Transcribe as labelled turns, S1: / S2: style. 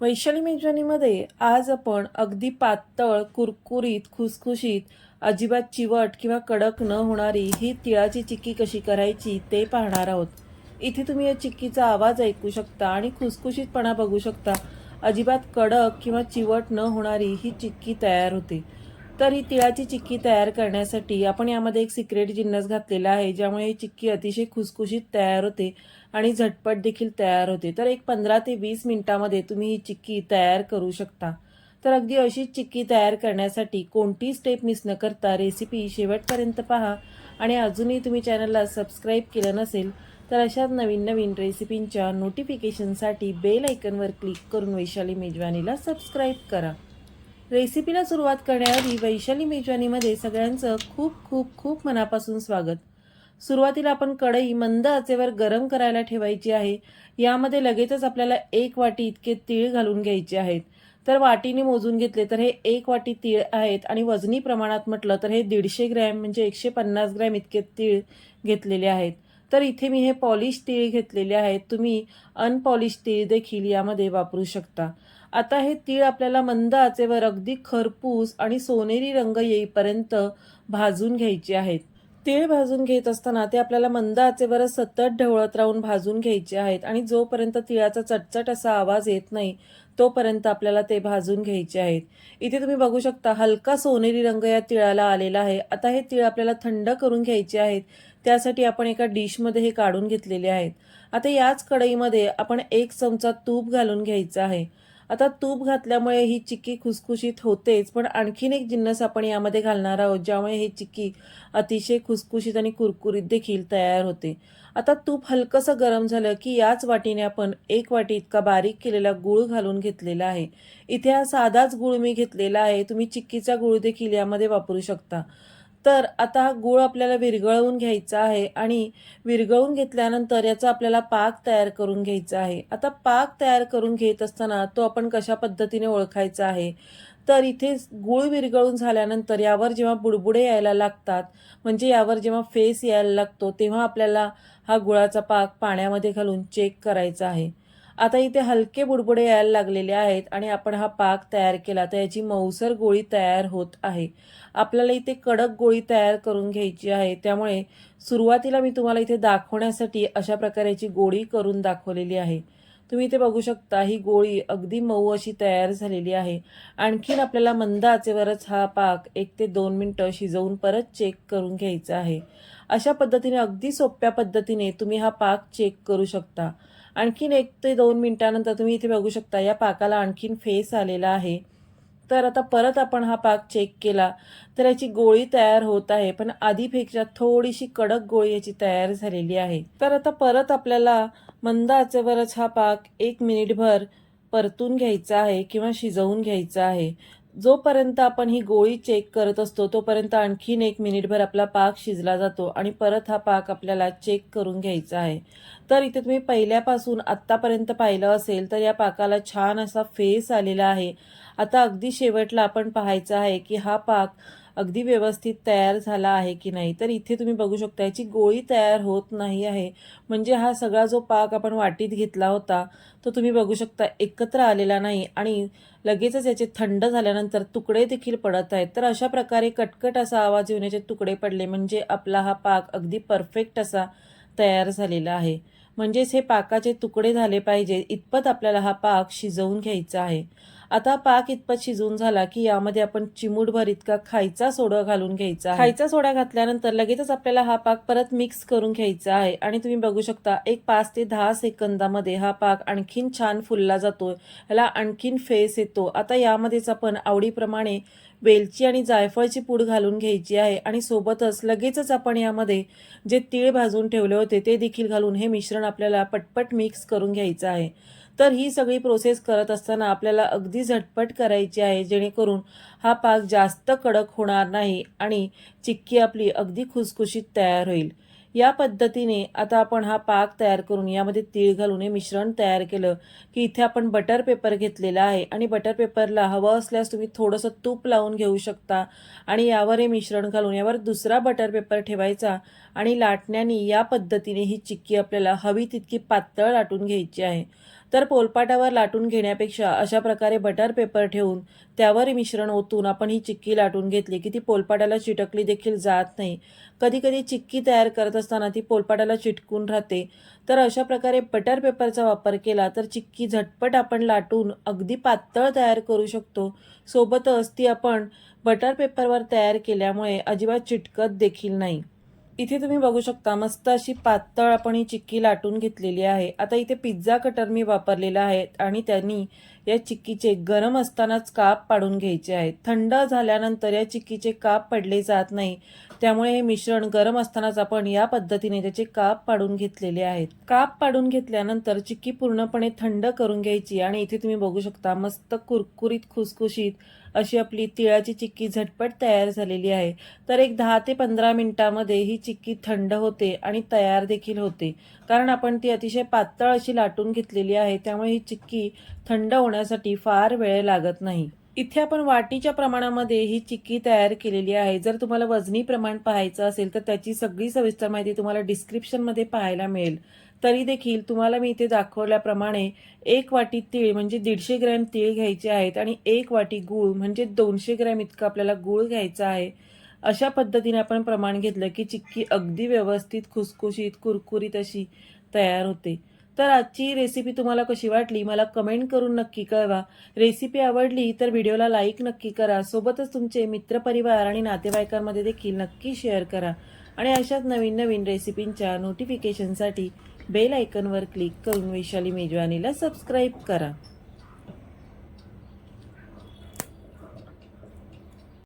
S1: वैशाली मेजवानीमध्ये आज आपण अगदी पातळ कुरकुरीत खुसखुशीत अजिबात चिवट किंवा कडक न होणारी ही तिळाची चिक्की कशी करायची ते पाहणार आहोत. इथे तुम्ही या चिक्कीचा आवाज ऐकू शकता आणि खुसखुशीतपणा बघू शकता. अजिबात कडक किंवा चिवट न होणारी ही चिक्की तयार होते. तर ही तिळाची चिक्की तयार करण्यासाठी आपण यामध्ये एक सिक्रेट जिन्नस घातलेला आहे ज्यामुळे ही चिक्की अतिशय खुसखुशीत तयार होते आणि झटपट देखील तयार होते. तर एक पंधरा ते वीस मिनिटामध्ये तुम्ही ही चिक्की तयार करू शकता. तर अगदी अशीच चिक्की तयार करण्यासाठी कोणती स्टेप मिस न करता रेसिपी शेवटपर्यंत पहा. आणि अजूनही तुम्ही चॅनलला सबस्क्राईब केलं नसेल तर अशाच नवीन नवीन रेसिपींच्या नोटिफिकेशनसाठी बेल आयकनवर क्लिक करून वैशाली मेजवानीला सबस्क्राईब करा. रेसिपीला सुरुवात करण्याआधी वैशाली मेजवानीमध्ये सगळ्यांचं खूप खूप खूप मनापासून स्वागत. सुरुवातीला आपण कढई मंद आचेवर गरम करायला ठेवायची आहे. यामध्ये लगेचच आपल्याला एक वाटी इतके तीळ घालून घ्यायचे आहेत. तर वाटीने मोजून घेतले तर हे एक वाटी तीळ आहेत आणि वजनी प्रमाणात म्हटलं तर हे दीडशे ग्रॅम म्हणजे एकशे पन्नास ग्रॅम इतके तीळ घेतलेले आहेत. तर इथे मी हे पॉलिश तीळ घेतलेले आहेत. तुम्ही अनपॉलिश तीळ देखील यामध्ये वापरू शकता. आता हे तीळ आपल्याला मंद आचेवर अगदी खरपूस आणि सोनेरी रंग येईपर्यंत भाजून घ्यायचे आहेत. तीळ भाजून घेत असताना ते आपल्याला मंद आचेवरच सतत ढवळत राहून भाजून घ्यायचे आहेत आणि जोपर्यंत तिळाचा चटचट असा आवाज येत नाही तोपर्यंत आपल्याला ते भाजून घ्यायचे आहेत. इथे तुम्ही बघू शकता हलका सोनेरी रंग या तिळाला आलेला आहे. आता हे तीळ आपल्याला थंड करून घ्यायचे आहेत. त्यासाठी आपण एका डिशमध्ये हे काढून घेतलेले आहेत. आता याच कढईमध्ये आपण एक चमचा तूप घालून घ्यायचा आहे. आता तूप घातल्यामुळे ही चिक्की खुसखुशीत होतेच पण आणखीन एक जिन्नस आपण यामध्ये घालणार आहोत ज्यामुळे ही चिक्की अतिशय खुसखुशीत आणि कुरकुरीत देखील तयार होते. आता तूप हलकंसं गरम झालं की याच वाटीने आपण एक वाटी इतका बारीक केलेला गूळ घालून घेतलेला आहे. इथे हा साधाच गूळ मी घेतलेला आहे तुम्ही चिक्कीचा गूळ देखील यामध्ये वापरू शकता. तर आता हा गूळ आपल्याला विरघळवून घ्यायचा आहे आणि विरघळवून घेतल्यानंतर याचा आपल्याला पाक तयार करून घ्यायचा आहे. आता पाक तयार करून घेत असताना तो आपण कशा पद्धतीने ओळखायचा आहे? तर इथे गूळ विरघळून झाल्यानंतर यावर जेव्हा बुडबुडे यायला लागतात म्हणजे यावर जेव्हा फेस यायला लागतो तेव्हा आपल्याला हा गुळाचा पाक पाण्यामध्ये घालून चेक करायचा आहे. आता इथे हलके बुडबुडे यायला लागलेले आहेत आणि आपण हा पाक तयार केला. तर याची मऊसर गोळी तयार होत आहे. आपल्याला इथे कडक गोळी तयार करून घ्यायची आहे. त्यामुळे सुरुवातीला मी तुम्हाला इथे दाखवण्यासाठी अशा प्रकाराची गोळी करून दाखवलेली आहे. तुम्ही इथे बघू शकता ही गोळी अगदी मऊ अशी तयार झालेली आहे. आणखीन आपल्याला मंद आचेवरच हा पाक एक ते दोन मिनटं शिजवून परत चेक करून घ्यायचा आहे. अशा पद्धतीने अगदी सोप्या पद्धतीने तुम्ही हा पाक चेक करू शकता. आणखीन एक ते दोन मिनटानंतर तुम्ही इथे बघू शकता या पाकाला आणखीन फेस आलेला आहे. तर आता परत आपण हा पाक चेक केला तर याची गोळी तयार होत आहे पण आधीपेक्षा थोडीशी कडक गोळी याची तयार झालेली आहे. तर आता परत आपल्याला मंद आचेवरच हा पाक एक मिनिटभर परतून घ्यायचा आहे किंवा शिजवून घ्यायचा आहे. जोपर्यंत आपण ही गोळी चेक करत असतो तोपर्यंत आणखीन एक मिनिटभर आपला पाक शिजला जातो आणि परत हा पाक आपल्याला चेक करून घ्यायचा आहे. तर इथे तुम्ही पहिल्यापासून आत्तापर्यंत पाहिलं असेल तर या पाकाला छान असा फेस आलेला आहे. आता अगदी शेवटला आपण पाहायचं आहे की हा पाक अगदी व्यवस्थित तयार झाला आहे की नाही? तर इथे तुम्ही बघू शकता याची गोळी तयार होत नाही आहे. म्हणजे हा सगळा जो पाक आपण वाटीत घेतला होता तो तुम्ही बघू शकता एकत्र आलेला नाही आणि लगेचच याचे थंड झाल्यानंतर तुकडे देखील पडत आहेत. तर अशा प्रकारे कटकट असा आवाज येऊन याचे तुकडे पडले म्हणजे आपला हा पाक अगदी परफेक्ट असा तयार झालेला आहे. म्हणजेच हे पाकाचे तुकडे झाले पाहिजे इतपत आपल्याला हा पाक शिजवून घ्यायचा आहे. आता पाक इतपत शिजवून झाला की यामध्ये आपण चिमूटभर इतका खायचा सोडा घालून घ्यायचा खायचा सोडा घातल्यानंतर लगेचच आपल्याला हा पाक परत मिक्स करून घ्यायचा आहे. आणि तुम्ही बघू शकता एक पाच ते दहा सेकंदामध्ये हा पाक आणखीन छान फुलला जातो याला आणखीन फेस येतो. आता यामध्येच आपण आवडीप्रमाणे वेलची आणि जायफळची पूड घालून घ्यायची आहे. आणि सोबतच लगेचच आपण यामध्ये जे तीळ भाजून ठेवले होते ते देखील घालून हे मिश्रण आपल्याला पटपट मिक्स करून घ्यायचं आहे. तर ही सगळी प्रोसेस करत असताना आपल्याला अगदी झटपट करायची आहे जेणेकरून हा पाक जास्त कडक होणार नाही आणि चिक्की आपली अगदी खुसखुशीत तयार होईल. या पद्धतीने आता आपण हा पाक तयार करून यामध्ये तीळ घालून हे मिश्रण तयार केलं की इथे आपण बटर पेपर घेतलेला आहे आणि बटर पेपरला हवं असल्यास तुम्ही थोडंसं तूप लावून घेऊ शकता आणि यावर हे मिश्रण घालून यावर दुसरा बटर पेपर ठेवायचा आणि लाटण्याने या पद्धतीने ही चिक्की आपल्याला हवी तितकी पातळ लाटून घ्यायची आहे. तर पोलपाटावर लाटून घेण्यापेक्षा अशा प्रकारे बटर पेपर ठेवून त्यावर मिश्रण ओतून आपण ही चिक्की लाटून घेतली की ती पोलपाटाला चिटकली देखील जात नाही. कधीकधी चिक्की तयार करत असताना ती पोलपाटाला चिटकून राहते. तर अशा प्रकारे बटर पेपरचा वापर केला तर चिक्की झटपट आपण लाटून अगदी पातळ तयार करू शकतो. सोबतच ती आपण बटर पेपरवर तयार केल्यामुळे अजिबात चिटकत देखील नाही. इथे तुम्ही बघू शकता मस्त अशी पातळ आपण ही चिक्की लाटून घेतलेली आहे. आता इथे पिझ्झा कटर मी वापरलेला आहे आणि त्यांनी या चिक्कीचे गरम असतानाच काप पाडून घ्यायचे आहेत. थंड झाल्यानंतर या चिक्कीचे काप पडले जात नाही. त्यामुळे हे मिश्रण गरम असतानाच आपण या पद्धतीने त्याचे काप पाडून घेतलेले आहेत. काप पाडून घेतल्यानंतर चिक्की पूर्णपणे थंड करून घ्यायची आणि इथे तुम्ही बघू शकता मस्त कुरकुरीत खुसखुशीत अशी आपली तिळाची चिक्की झटपट तयार झालेली आहे. तर एक दहा ते पंधरा मिनिटामध्ये ही चिक्की थंड होते आणि तयार देखील होते. कारण आपण ती अतिशय पातळ अशी लाटून घेतलेली आहे त्यामुळे ही चिक्की थंड होण्यासाठी फार वेळ लागत नाही. इथे आपण वाटीच्या प्रमाणामध्ये ही चिक्की तयार केलेली आहे. जर तुम्हाला वजनी प्रमाण पाहायचं असेल तर त्याची सगळी सविस्तर माहिती तुम्हाला डिस्क्रिप्शनमध्ये पाहायला मिळेल. तरी देखील तुम्हाला मी इथे दाखवल्याप्रमाणे एक वाटी तीळ म्हणजे दीडशे ग्रॅम तीळ घ्यायचे आहेत आणि एक वाटी गूळ म्हणजे दोनशे ग्रॅम इतकं आपल्याला गूळ घ्यायचा आहे. अशा पद्धतीने आपण प्रमाण घेतलं की चिक्की अगदी व्यवस्थित खुसखुशीत कुरकुरीत अशी तयार होते. तर आजची रेसिपी तुम्हाला कशी वाटली? मला कमेंट करून नक्की कळवा. रेसिपी आवडली तर व्हिडिओला लाईक नक्की करा. सोबतच तुमचे मित्रपरिवार आणि नातेवाईकांमध्ये देखील नक्की शेअर करा. आणि अशाच नवीन नवीन रेसिपींच्या नोटिफिकेशनसाठी बेल आयकनवर क्लिक करून वैशाली मेजवानीला सबस्क्राईब करा.